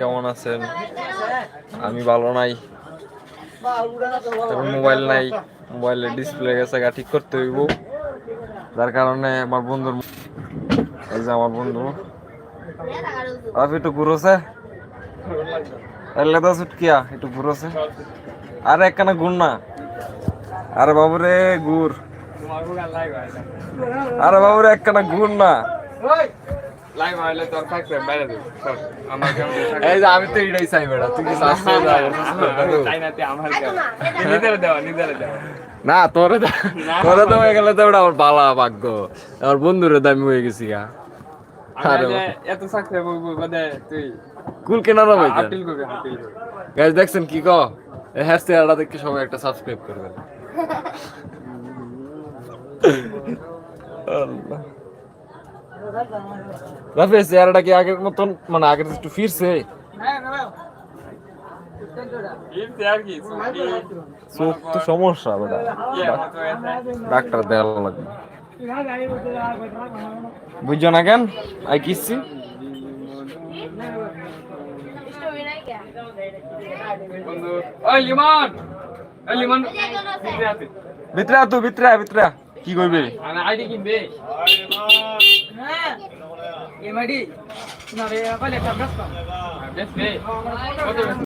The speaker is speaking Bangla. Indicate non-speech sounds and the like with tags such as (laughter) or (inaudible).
কেমন আছেন? আমি ভালো নাই। মোবাইল নাই, মোবাইলের ডিসপ্লে গেছে গা, ঠিক করতে হইব। যার কারণে আমার বন্ধুর এই যে আমার বন্ধু। আপনি একটু ঘুরোছে লেদা ছুটকিয়া একটু ঘুরোছে আরে, একখানা ঘুর না। আরে বাবুরে, ঘুর। আরে বাবুরে, একখানা ঘুর না। লাইভ তোর থাকবে বাইরে দেব আমাকে (laughs) এই যে আমি তো এটাই চাই বেড়া তুই কি চাস না? তোরে তোরে তো হয়ে গেলে তো ওটা আমার বালা ভাগ্য। আমার বন্ধুরে দামি হয়ে গেছি গা। এত তুই কুল কেনার ভাই দেখছেন কি ক দেখে সবাই একটা সাবস্ক্রাইব করবেন। (laughs) আল্লাহ। রাফি চেহারাটা কি আগের মতন? মানে আগের একটু ফিরছে? চোখ তো সমস্যা ডাক্তার লাগবে। বুঝছ না কেন? আই কিসছি ভিতরে ভিতরে ভিতরে। কি করবে? আইডি কিনবে। এমআইডি না রে বলে একটা প্রশ্ন বেশ বে কত বেশ